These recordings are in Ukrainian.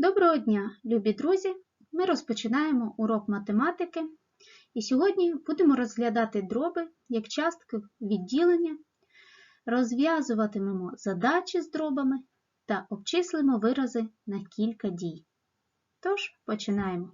Доброго дня, любі друзі! Ми розпочинаємо урок математики. І сьогодні будемо розглядати дроби як частки відділення, розв'язуватимемо задачі з дробами та обчислимо вирази на кілька дій. Тож, починаємо.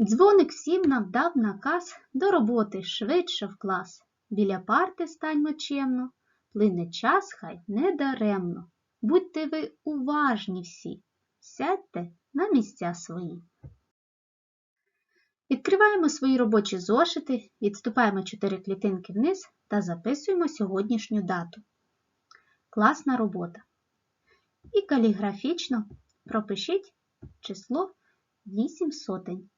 Дзвоник всім нам дав наказ до роботи швидше в клас. Біля парти станьмо чемно, плине час хай не даремно. Будьте ви уважні всі, сядьте на місця свої. Відкриваємо свої робочі зошити, відступаємо 4 клітинки вниз та записуємо сьогоднішню дату. Класна робота. І каліграфічно пропишіть число 8 сотень.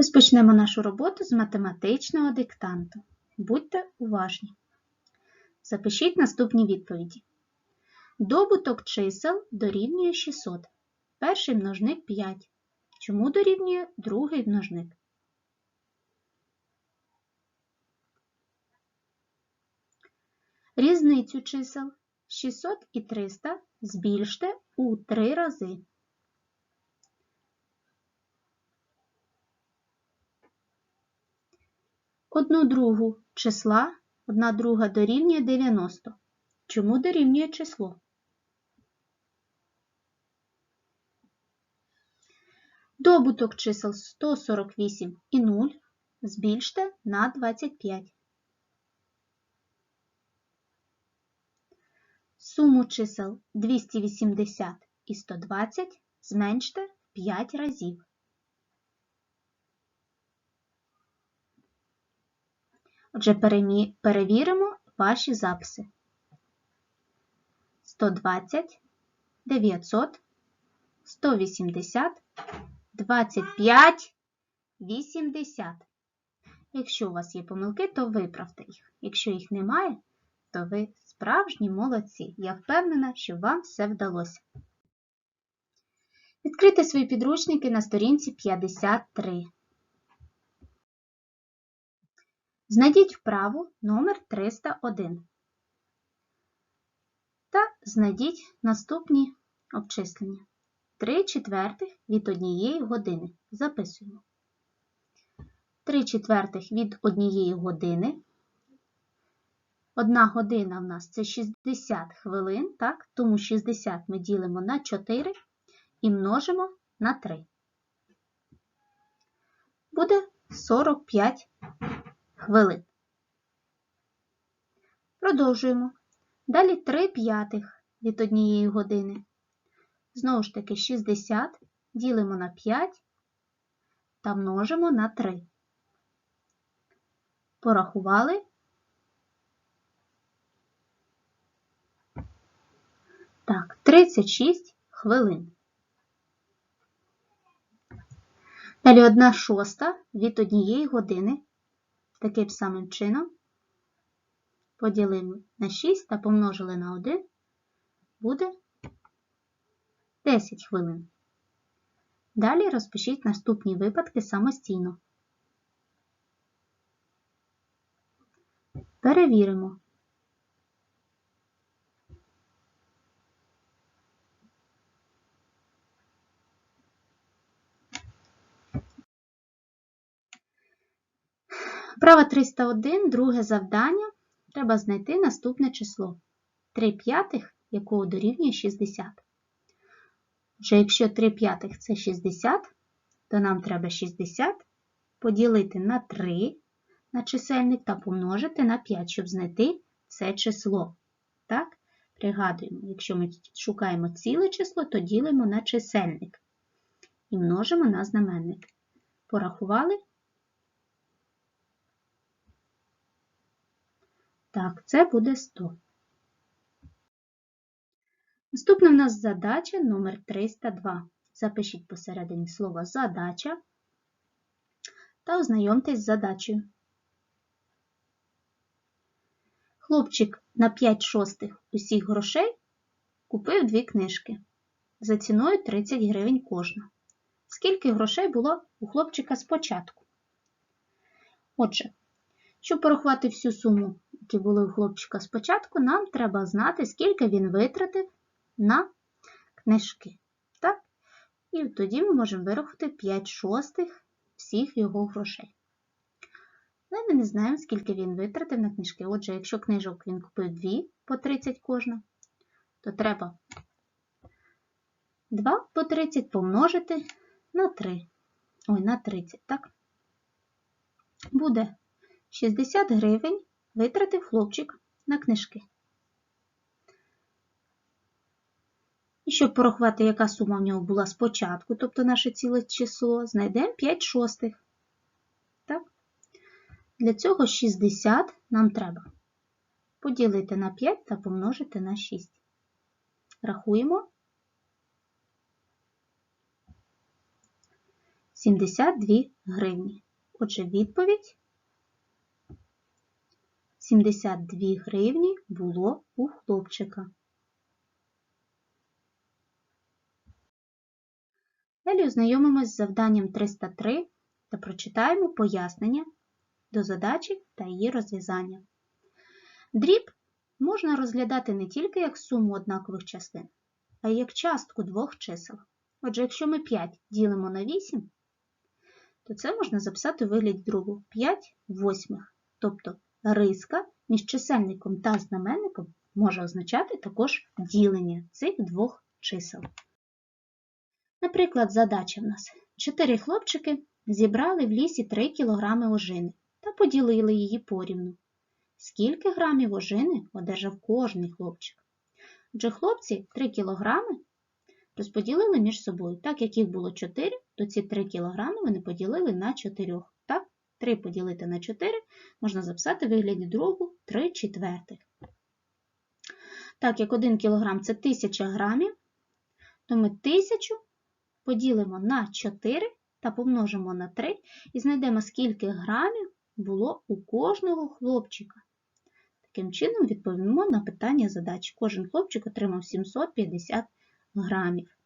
Розпочнемо нашу роботу з математичного диктанту. Будьте уважні. Запишіть наступні відповіді. Добуток чисел дорівнює 600. Перший множник 5. Чому дорівнює другий множник? Різницю чисел 600 і 300 збільште у 3 рази. Одну другу числа, одна друга дорівнює 90. Чому дорівнює число? Добуток чисел 148 і 0 збільште на 25. Суму чисел 280 і 120 зменште 5 разів. Отже, перевіримо ваші записи. 120, 900, 180, 25, 80. Якщо у вас є помилки, то виправте їх. Якщо їх немає, то ви справжні молодці. Я впевнена, що вам все вдалося. Відкрийте свої підручники на сторінці 53. Знайдіть вправу номер 301 та знайдіть наступні обчислення. 3 четвертих від однієї години. Записуємо. 3 четвертих від однієї години. Одна година в нас це 60 хвилин, так? тому 60 ми ділимо на 4 і множимо на 3. Буде 45 хвилин. Продовжуємо. Далі 3 п'ятих від однієї години. Знову ж таки, 60 ділимо на 5 та множимо на 3. Порахували. Так, 36 хвилин. Далі 1 шоста від однієї години Таким самим чином поділимо на 6 та помножили на 1, буде 10 хвилин. Далі розпишіть наступні випадки самостійно. Перевіримо. Вправа 301, друге завдання. Треба знайти наступне число. 3 п'ятих, якого дорівнює 60. Отже, якщо 3 п'ятих це 60, то нам треба 60 поділити на 3 на чисельник та помножити на 5, щоб знайти це число. Так? Пригадуємо, якщо ми шукаємо ціле число, то ділимо на чисельник і множимо на знаменник. Порахували? Так, це буде 100. Наступна в нас задача номер 302. Запишіть посередині слова задача та ознайомтесь з задачею. Хлопчик на 5 шостих усіх грошей купив дві книжки. за ціною 30 гривень кожна. Скільки грошей було у хлопчика спочатку? Отже, щоб порахувати всю суму, які були у хлопчика спочатку, нам треба знати, скільки він витратив на книжки. Так? І тоді ми можемо вирахувати 5 шостих всіх його грошей. Але ми не знаємо, скільки він витратив на книжки. Отже, якщо книжок він купив 2 по 30 кожна, то треба 2 по 30 помножити на 3. Ой, на 30, так? Буде 60 гривень витратив хлопчик на книжки. І щоб порахувати, яка сума в нього була спочатку, тобто наше ціле число, знайдемо 5 шостих. Так? Для цього 60 нам треба поділити на 5 та помножити на 6. Рахуємо. 72 гривні. Отже, відповідь 72 гривні було у хлопчика. Далі ознайомимось з завданням 303 та прочитаємо пояснення до задачі та її розв'язання. Дріб можна розглядати не тільки як суму однакових частин, а й як частку двох чисел. Отже, якщо ми 5 ділимо на 8, то це можна записати у вигляді другу 5 восьмих. Тобто риска між чисельником та знаменником може означати також ділення цих двох чисел. Наприклад, задача в нас. Чотири хлопчики зібрали в лісі 3 кг ожини та поділили її порівну. Скільки грамів ожини одержав кожний хлопчик? Отже, хлопці 3 кг розподілили між собою. Так як їх було 4, то ці 3 кг вони поділили на 4. Так, 3 поділити на 4 можна записати в вигляді другу 3 четвертих. Так як 1 кг це 1000 грамів, то ми 1000 поділимо на 4 та помножимо на 3 і знайдемо, скільки грамів було у кожного хлопчика. Таким чином, відповімо на питання задач. Кожен хлопчик отримав 750 грамів.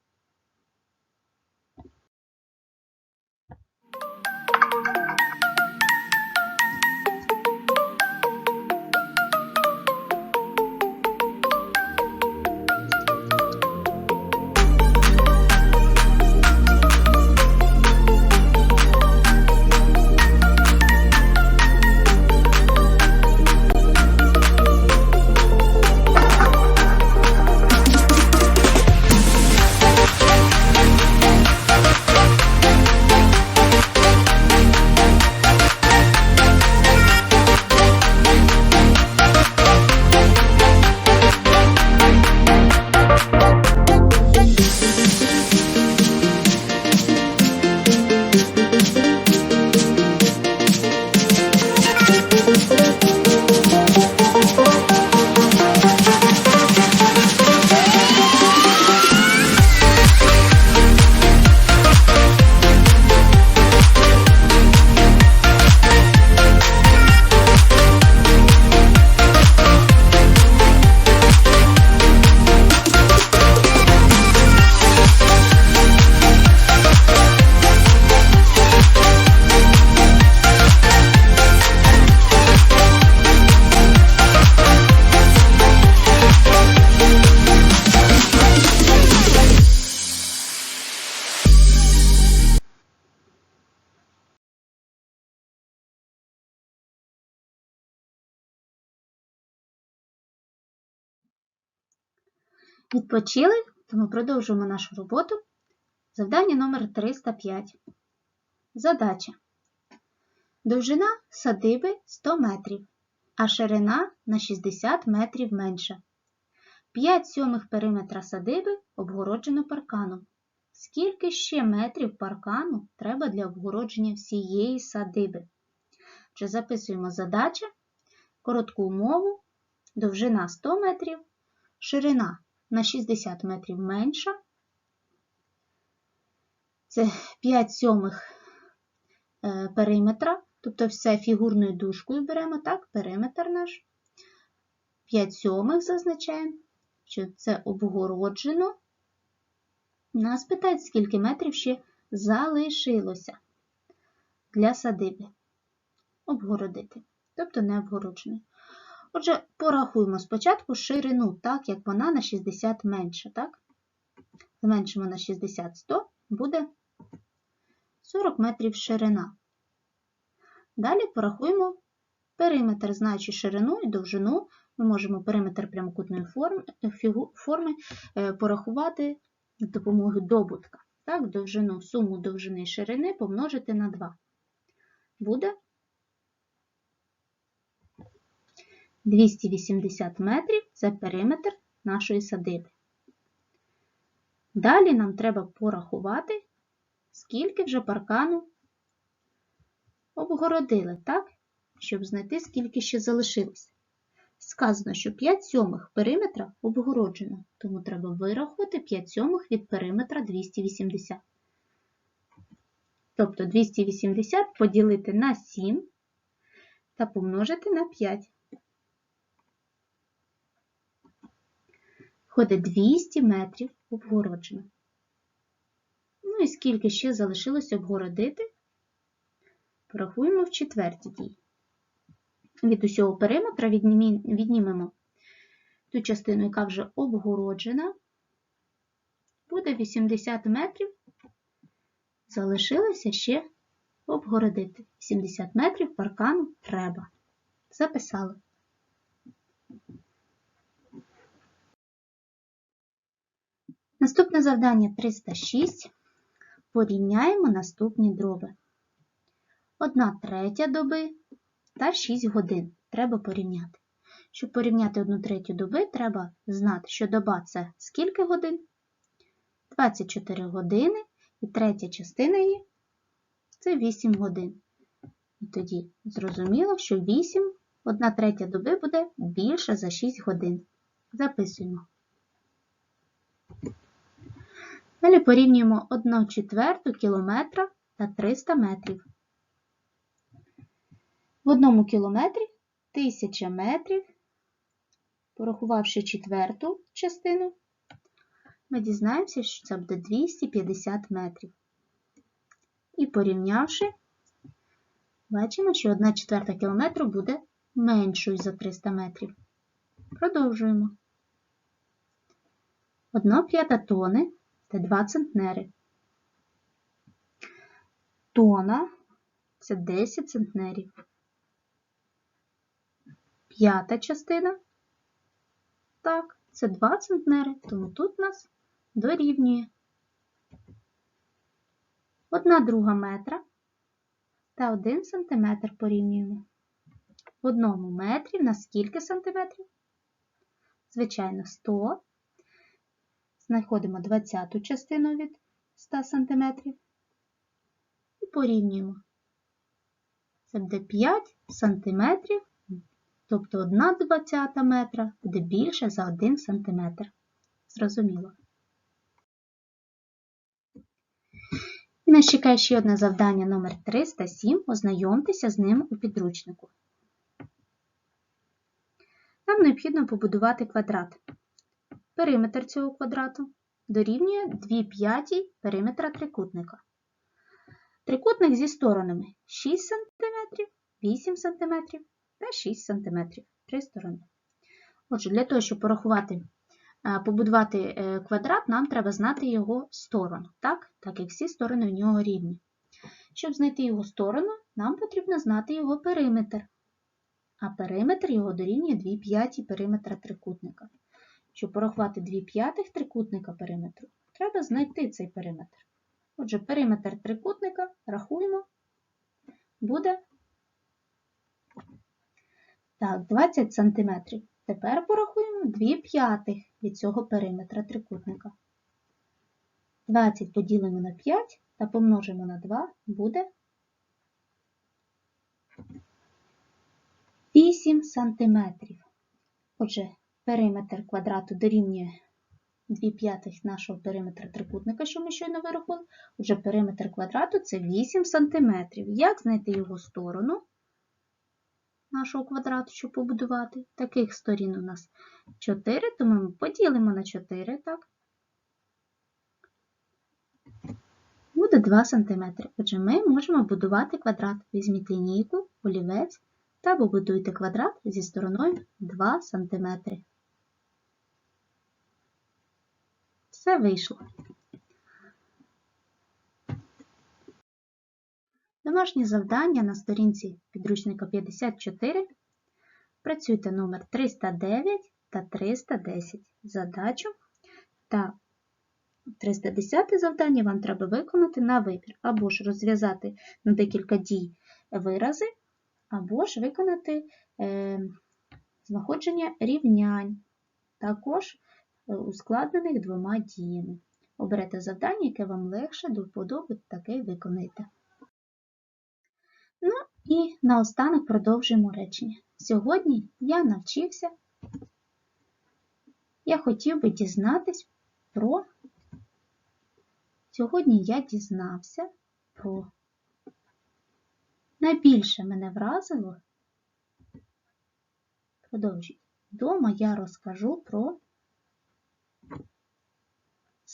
Відпочили, тому продовжуємо нашу роботу. Завдання номер 305. Задача. Довжина садиби 100 метрів, а ширина на 60 метрів менша. 5 сьомих периметра садиби обгороджено парканом. Скільки ще метрів паркану треба для обгородження всієї садиби? Отже, записуємо задача, коротку умову, довжина 100 метрів, ширина на 60 метрів менша. Це 5 сьомих е, периметра, тобто все фігурною дужкою беремо, так, периметр наш. 5 сьомих зазначаємо, що це обгороджено Нас питають, скільки метрів ще залишилося для садиби обгородити, тобто не обгороджений. Отже, порахуємо спочатку ширину, так як вона на 60 менша. так? Зменшимо на 60 100, буде 40 метрів ширина. Далі порахуємо периметр, знаючи ширину і довжину, ми можемо периметр прямокутної форми, форми е, порахувати з допомогою добутка. Так, довжину, Суму довжини і ширини помножити на 2. Буде 280 метрів це периметр нашої садиби. Далі нам треба порахувати, скільки вже паркану обгородили, так? щоб знайти, скільки ще залишилось. Сказано, що 5 сьомих периметра обгороджено, тому треба вирахувати 5 сьомих від периметра 280. Тобто 280 поділити на 7 та помножити на 5. Ходить 200 метрів обгороджено. Ну і скільки ще залишилось обгородити, порахуємо в четвертій дії. Від усього периметра віднімемо ту частину, яка вже обгороджена, буде 80 метрів, залишилося ще обгородити. 70 метрів паркану треба. Записали. Наступне завдання 306. Порівняємо наступні дроби. Одна третя доби та 6 годин треба порівняти. Щоб порівняти одну третю доби, треба знати, що доба це скільки годин? 24 години і третя частина її це 8 годин. І тоді зрозуміло, що 8, 1 третя доби буде більше за 6 годин. Записуємо. Далі порівнюємо 1 четверту кілометра та 300 метрів. В одному кілометрі 1000 метрів, порахувавши четверту частину, ми дізнаємося, що це буде 250 метрів. І порівнявши, бачимо, що 1 четверта кілометру буде меншою за 300 метрів. Продовжуємо. 1 п'ята тони це 2 центнери. Тона це 10 центнерів. П'ята частина. Так, це 2 центнери, тому тут нас дорівнює. Одна друга метра та 1 сантиметр порівнюємо. В одному метрі на скільки сантиметрів? Звичайно, 100. Знаходимо 20 частину від 100 см і порівнюємо. Це буде 5 см Тобто 1 двадцята метра буде більше за 1 см. Зрозуміло. І нас чекає ще одне завдання номер 307 Ознайомтеся з ним у підручнику. Нам необхідно побудувати квадрат. Периметр цього квадрату дорівнює 2 п'яті периметра трикутника. Трикутник зі сторонами 6 см, 8 см та 6 см. Три сторони. Отже, для того, щоб порахувати, е, побудувати е, квадрат, нам треба знати його сторону, так? так як всі сторони у нього рівні. Щоб знайти його сторону, нам потрібно знати його периметр. А периметр його дорівнює 2 п'яті периметра трикутника. Щоб порахувати 2 п'ятих трикутника периметру, треба знайти цей периметр. Отже, периметр трикутника рахуємо, буде так, 20 см. Тепер порахуємо 2 п'ятих від цього периметра трикутника. 20 поділимо на 5 та помножимо на 2 буде 8 см. Отже, периметр квадрату дорівнює 2 п'ятих нашого периметра трикутника, що ми щойно вирахували. Отже, периметр квадрату це 8 см. Як знайти його сторону? нашого квадрату, щоб побудувати. Таких сторін у нас 4, тому ми поділимо на 4, так? Тут 2 см. Отже, ми можемо будувати квадрат. Візьміть лінійку, олівець та побудуйте квадрат зі стороною 2 см. Все вийшло. Домашнє завдання на сторінці підручника 54. Працюйте номер 309 та 310 задачу та 310 завдання вам треба виконати на вибір, або ж розв'язати на декілька дій вирази, або ж виконати е, знаходження рівнянь, також ускладнених двома діями. Оберете завдання, яке вам легше до вподоби, таке й виконайте. Ну і наостанок продовжуємо речення. Сьогодні я навчився, я хотів би дізнатись про. Сьогодні я дізнався про. Найбільше мене вразило. Продовжіть. Дома я розкажу про.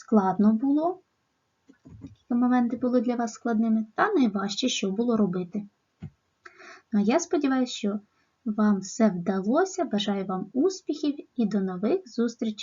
Складно було. Які моменти були для вас складними, та найважче, що було робити. Ну, а я сподіваюся, що вам все вдалося. Бажаю вам успіхів і до нових зустрічей!